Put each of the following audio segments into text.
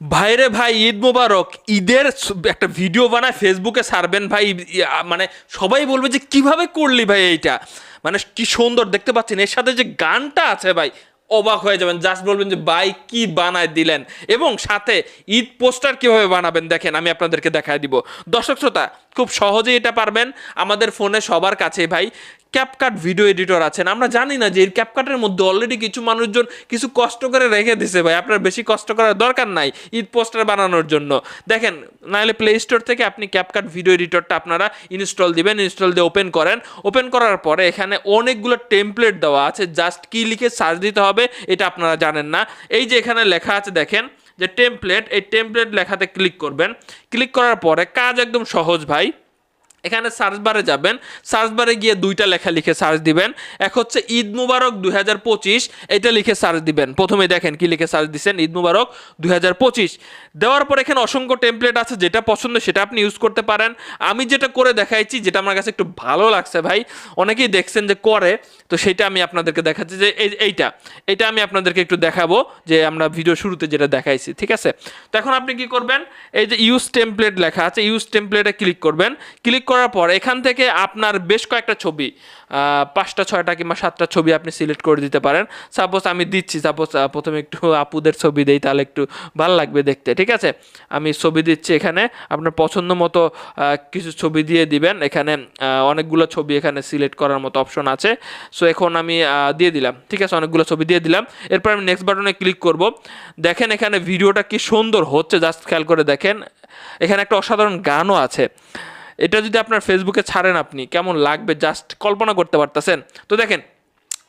ভাইরে ভাই, ঈদ মোবারক। ঈদের একটা ভিডিও বানায় ফেসবুকে ছাড়বেন ভাই মানে সবাই বলবে যে, কীভাবে করলি ভাই এইটা? মানে কি সুন্দর, দেখতে পাচ্ছেন? এর সাথে যে গানটা আছে ভাই, অবাক হয়ে যাবেন। জাস্ট বলবেন যে, ভাই, কি বানায় দিলেন? এবং সাথে ঈদ পোস্টার কীভাবে বানাবেন দেখেন, আমি আপনাদেরকে দেখায় দিব। দর্শক শ্রোতা, খুব সহজেই এটা পারবেন। আমাদের ফোনে সবার কাছে ভাই ক্যাপকাট ভিডিও এডিটর আছেন। আমরা জানি না যে এই ক্যাপকাটের মধ্যে অলরেডি কিছু মানুষজন কিছু কষ্ট করে রেখে দিছে ভাই। আপনার বেশি কষ্ট করার দরকার নাই ঈদ পোস্টার বানানোর জন্য। দেখেন, নাহলে প্লে স্টোর থেকে আপনি ক্যাপকাট ভিডিও এডিটরটা আপনারা ইনস্টল দিবেন ইনস্টল দিয়ে ওপেন করেন। ওপেন করার পরে এখানে অনেকগুলো টেমপ্লেট দেওয়া আছে। জাস্ট কি লিখে সার্চ দিতে হবে, এটা আপনারা জানেন না। এই যে এখানে লেখা আছে, দেখেন, যে টেমপ্লেট এই টেমপ্লেট লেখাতে ক্লিক করবেন। ক্লিক করার পরে কাজ একদম সহজ ভাই। এখানে সার্চ বারে যাবেন। সার্চ বারে গিয়ে দুইটা লেখা লিখে সার্চ দিবেন। এক হচ্ছে ঈদ মুবারক দুই এটা লিখে সার্চ দিবেন। প্রথমে দেখেন কি লিখে সার্চ দিচ্ছেন ঈদ মুবারক দুই হাজার পঁচিশ। দেওয়ার পর এখানে অসংখ্য টেমপ্লেট আছে, যেটা পছন্দ সেটা আপনি ইউজ করতে পারেন। আমি যেটা করে দেখাইছি, যেটা আমার কাছে একটু ভালো লাগছে ভাই, অনেকেই দেখছেন যে করে, তো সেটা আমি আপনাদেরকে দেখাচ্ছি যে এই, এইটা, এটা আমি আপনাদেরকে একটু দেখাবো যে আমরা ভিডিও শুরুতে যেটা দেখাইছি, ঠিক আছে? তো এখন আপনি কি করবেন? এই যে ইউজ টেমপ্লেট লেখা আছে ইউজ টেমপ্লেটে ক্লিক করবেন। ক্লিক করার পর এখান থেকে আপনার বেশ কয়েকটা ছবি পাঁচটা, ছয়টা কিংবা সাতটা ছবি আপনি সিলেক্ট করে দিতে পারেন। সাপোজ আমি দিচ্ছি সাপোজ প্রথমে একটু আপুদের ছবি দেই, তাহলে একটু ভালো লাগবে দেখতে, ঠিক আছে? আমি ছবি দিচ্ছি এখানে, আপনার পছন্দ মতো কিছু ছবি দিয়ে দিবেন। এখানে অনেকগুলো ছবি এখানে সিলেক্ট করার মতো অপশন আছে। সো এখন আমি দিয়ে দিলাম, ঠিক আছে? অনেকগুলো ছবি দিয়ে দিলাম। এরপর আমি নেক্সট বাটনে ক্লিক করব। দেখেন এখানে ভিডিওটা কি সুন্দর হচ্ছে জাস্ট খেয়াল করে দেখেন। এখানে একটা অসাধারণ গানও আছে। এটা যদি আপনার ফেসবুকে ছাড়েন আপনি, কেমন লাগবে? জাস্ট কল্পনা করতে পারতেছেন। তো দেখেন,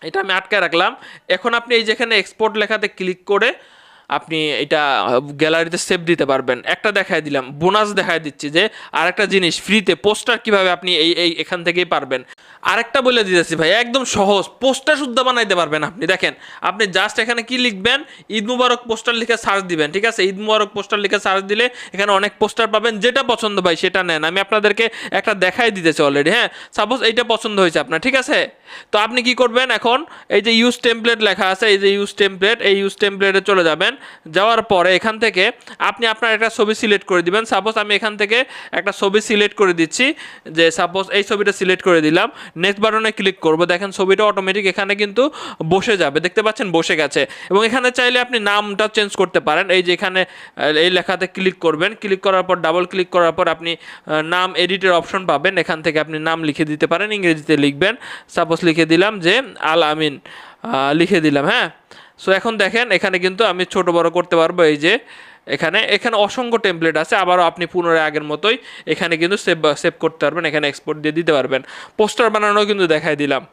এটা আমি আটকায় রাখলাম। এখন আপনি এই যেখানে এক্সপোর্ট লেখাতে ক্লিক করে আপনি এটা গ্যালারিতে সেভ দিতে পারবেন। একটা দেখায় দিলাম বোনাস দেখায় দিচ্ছি যে আর একটা জিনিস ফ্রিতে পোস্টার কীভাবে আপনি এই এই এখান থেকেই পারবেন। আরেকটা বলে দিতেছি ভাই, একদম সহজ। পোস্টার শুদ্ধ বানাইতে পারবেন আপনি। দেখেন, আপনি জাস্ট এখানে কি লিখবেন? ঈদ মুবারক পোস্টার লিখে সার্চ দিবেন, ঠিক আছে? ঈদ মুবারক পোস্টার লিখে সার্চ দিলে এখানে অনেক পোস্টার পাবেন। যেটা পছন্দ ভাই, সেটা নেন। আমি আপনাদেরকে একটা দেখাই দিতেছি অলরেডি হ্যাঁ? সাপোজ এইটা পছন্দ হয়েছে আপনার, ঠিক আছে? তো আপনি কি করবেন এখন? এই যে ইউজ টেমপ্লেট লেখা আছে, এই যে ইউজ টেমপ্লেট এই ইউজ টেমপ্লেটে চলে যাবেন। যাওয়ার পরে এখান থেকে আপনি আপনার একটা ছবি সিলেক্ট করে দিবেন। সাপোজ আমি এখান থেকে একটা ছবি সিলেক্ট করে দিচ্ছি, যে সাপোজ এই ছবিটা সিলেক্ট করে দিলাম। নেক্সট বাটনে ক্লিক করব। দেখেন ছবিটা অটোমেটিক এখানে কিন্তু বসে যাবে। দেখতে পাচ্ছেন বসে গেছে। এবং এখানে চাইলে আপনি নামটা চেঞ্জ করতে পারেন। এই যে এখানে এই লেখাতে ক্লিক করবেন। ক্লিক করার পর ডাবল ক্লিক করার পর আপনি নাম এডিটের অপশন পাবেন। এখান থেকে আপনি নাম লিখে দিতে পারেন। ইংরেজিতে লিখবেন। সাপোজ লিখে দিলাম যে, আল আমিন। লিখে দিলাম হ্যাঁ? সো এখন দেখেন, এখানে কিন্তু আমি ছোট বড় করতে পারব, এই যে এখানে এখানে অসংখ্য টেমপ্লেট আছে, আবারও আপনি পুনরায় আগের মতোই এখানে কিন্তু সেভ সেভ করতে পারবেন, এখানে এক্সপোর্ট দিয়ে দিতে পারবেন। পোস্টার বানানো কিন্তু দেখাই দিলাম।